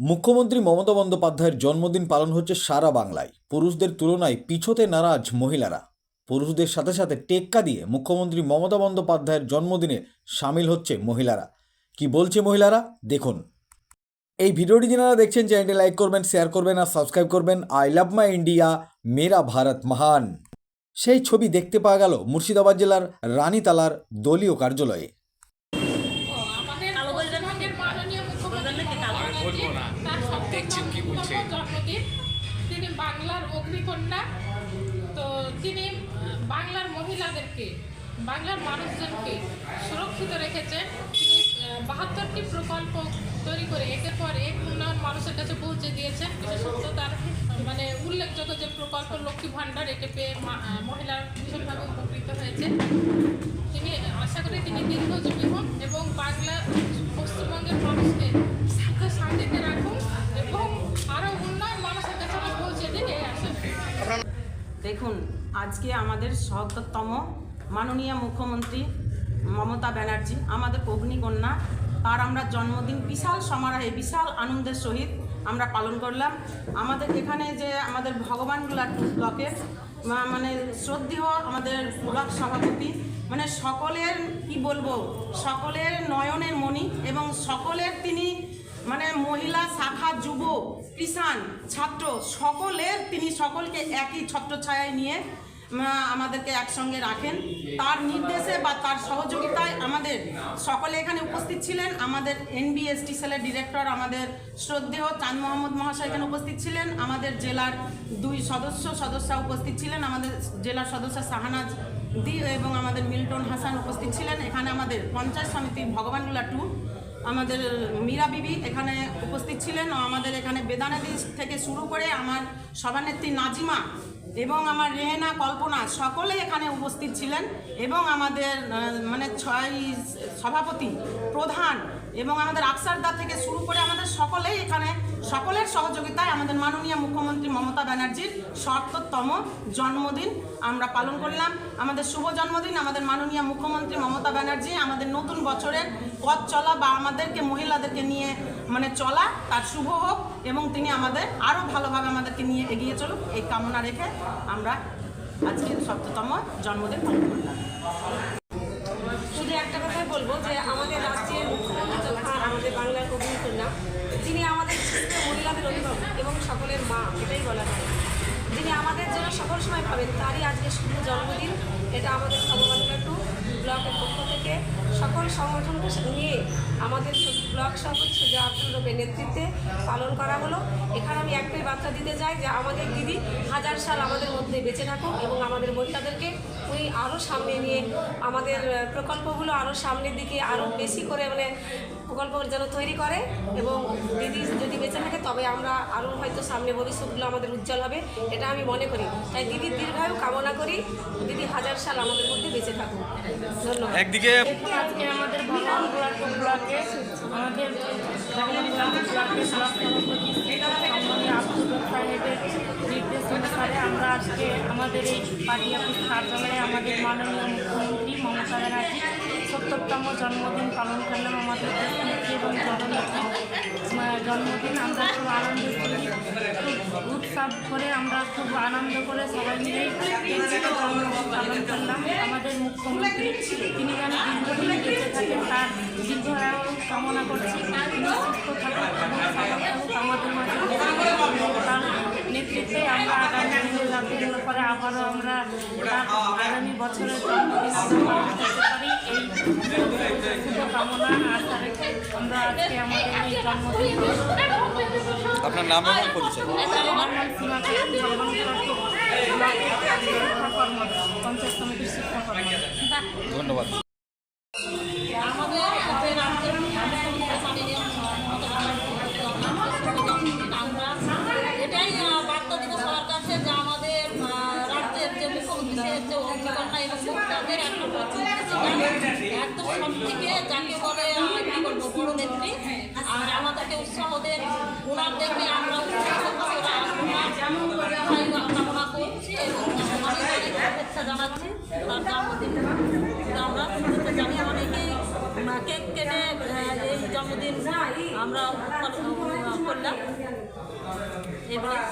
মুখ্যমন্ত্রী মমতা বন্দ্যোপাধ্যায়ের জন্মদিন পালন হচ্ছে সারা বাংলায়। পুরুষদের তুলনায় পিছতে নারাজ মহিলারা। পুরুষদের সাথে সাথে টেক্কা দিয়ে মুখ্যমন্ত্রী মমতা বন্দ্যোপাধ্যায়ের জন্মদিনে সামিল হচ্ছে মহিলারা। কি বলছে মহিলারা? দেখুন। এই ভিডিওটি যারা দেখছেন, চ্যানেলটি লাইক করবেন, শেয়ার করবেন আর সাবস্ক্রাইব করবেন। আই লাভ মাই ইন্ডিয়া, মেরা ভারত মহান। সেই ছবি দেখতে পাওয়া গেল মুর্শিদাবাদ জেলার রানীতালার দলীয় কার্যালয়ে আমাদের কালো বলবেন না? পশ্চিমবঙ্গের মাননীয় মুখ্যমন্ত্রী বলবেন নাকি কালো? মমতা বলব না। তার দেখছেন কি বলছে। জন্মদিন, তিনি বাংলার অগ্নিকন্যা তো তিনি বাংলার মহিলাদেরকে, বাংলার মানুষজনকে সুরক্ষিত রেখেছেন তিনি বাহাত্তরটি প্রকল্প তৈরি করে একের পর এক উন্নয়ন মানুষের কাছে পৌঁছে দিয়েছেন বিশেষত তার মানে উল্লেখযোগ্য যে প্রকল্প লক্ষ্মী ভাণ্ডার একে পেয়ে মহিলার ভীষণভাবে উপকৃত হয়েছে তিনি, আশা করি তিনি দীর্ঘজীবী হন এবং বাংলা পশ্চিমবঙ্গের মানুষকে দেখুন, আজকে আমাদের সহতম মাননীয় মুখ্যমন্ত্রী মমতা ব্যানার্জি, আমাদের অগ্নিকন্যা তার আমরা জন্মদিন বিশাল সমারোহে, বিশাল আনন্দের সহিত আমরা পালন করলাম। আমাদের এখানে যে আমাদের ভগবান ব্লকের মানে শ্রদ্ধেয় আমাদের ব্লক সভাপতি মানে সকলের, কি বলব, সকলের নয়নের মণি এবং সকলের তিনি মানে মহিলা, শাখা যুব কিষান ছাত্র, সকলের তিনি সকলকে একই ছত্রছায়ায় নিয়ে আমাদেরকে একসঙ্গে রাখেন। তার নির্দেশে বা তার সহযোগিতায় আমাদের সকলে এখানে উপস্থিত ছিলেন। আমাদের এনবিএসটি সেলের ডিরেক্টর, আমাদের শ্রদ্ধেয় চাঁদ মোহাম্মদ মহাশয় এখানে উপস্থিত ছিলেন। আমাদের জেলার দুই সদস্য, সদস্যা উপস্থিত ছিলেন। আমাদের জেলার সদস্য শাহানাজ দি এবং আমাদের মিল্টন হাসান উপস্থিত ছিলেন। এখানে আমাদের পঞ্চায়েত সমিতির ভগবানগুলা টু। আমাদের মীরা বিবি এখানে উপস্থিত ছিলেন ও আমাদের এখানে বেদানাদি থেকে শুরু করে আমার সভানেত্রী নাজিমা এবং আমার রেহেনা, কল্পনা সকলে এখানে উপস্থিত ছিলেন এবং আমাদের মানে ছয় সভাপতি প্রধান এবং আমাদের আকসারদা থেকে শুরু করে আমাদের সকলেই এখানে সকলের সহযোগিতায় আমাদের মাননীয় মুখ্যমন্ত্রী মমতা ব্যানার্জির সত্তরতম জন্মদিন আমরা পালন করলাম। আমাদের শুভ জন্মদিন, আমাদের মাননীয় মুখ্যমন্ত্রী মমতা ব্যানার্জি, আমাদের নতুন বছরের পথ চলা বা আমাদেরকে, মহিলাদেরকে নিয়ে মানে চলা তার শুভ হোক এবং তিনি আমাদের আরও ভালোভাবে আমাদেরকে নিয়ে এগিয়ে চলুক। এই কামনা রেখে আমরা আজকে সপ্ততম জন্মদিন পালন করলাম শুধু একটা কথাই বলব যে আমাদের রাষ্ট্রের মুখ্যমন্ত্রী তথা আমাদের বাংলার অগ্নিকন্যা যিনি আমাদের মহিলাদের অভিভাবক এবং সকলের মা, এটাই বলা হয় যিনি আমাদের জন্য সকল সময় পাবেন, তারই আজকে শুধু জন্মদিন। এটা আমাদের ভগবানগা টু ব্লকের পক্ষ থেকে সকল সংগঠনকে নিয়ে আমাদের ব্লক সভাপতি সুজা আব্দুল রবের নেতৃত্বে পালন করা হলো। এখানে আমি একটাই বার্তা দিতে চাই যে আমাদের দিদি হাজার সাল আমাদের মধ্যে বেঁচে থাকুক এবং আমাদের মহিলাদেরকে উনি আরও সামনে নিয়ে আমাদের প্রকল্পগুলো আরও সামনের দিকে আরও বেশি করে মানে প্রকল্প যেন তৈরি করে এবং দিদি যদি বেঁচে থাকে তবে আমরা আরও হয়তো সামনে ভবিষ্যৎগুলো আমাদের উজ্জ্বল হবে, এটা আমি মনে করি। তাই দিদির দীর্ঘায়ু কামনা করি। দিদি হাজার সাল আমাদের মধ্যে বেঁচে থাকুক। একদিকে আজকে আমাদের আমাদের আমরা আজকে আমাদের এই পার্টি অফিস কার্যালয়ে আমাদের মাননীয় মুখ্যমন্ত্রী মমতা ব্যানার্জি সত্তরতম জন্মদিন পালন করলাম আমাদের এবং জন্মদিন আমরা খুব আনন্দের সহিত খুব করে আমরা খুব আনন্দ করে সবাই মিলে পালন করলাম। আমাদের মুখ্যমন্ত্রী, তিনি যেন দীর্ঘদিন থাকেন, তার দীর্ঘায়ু কামনা করছি। আমাদের নেতৃত্বে আমরা আগামী দিনে যাতে করে আবারও আমরা আগামী বছরের জন্মদিন আমরা পালন করতে পারি। আমরা আজকে আমাদের এই জন্মদিন আপনার নাম এবং পরিচয়? আমার নাম সীমা খাতুন, জগবন্ধুপুর ব্লকের শিক্ষা কর্ম পঞ্চায়েত সমিতির শিক্ষা ধন্যবাদ। এটাই আহ, বার্তা দিব সবার কাছে যে আমাদের রাজ্যের যে মুখ্যমন্ত্রী হচ্ছে এবং একটা একদম সব থেকে করে আহ, কি বলব বড় নেত্রী। আর আমাদেরকে জানাচ্ছি আমরা শুরুতে জানি অনেকেই কেক কেটে এই জন্মদিন আমরা করলাম। এবারে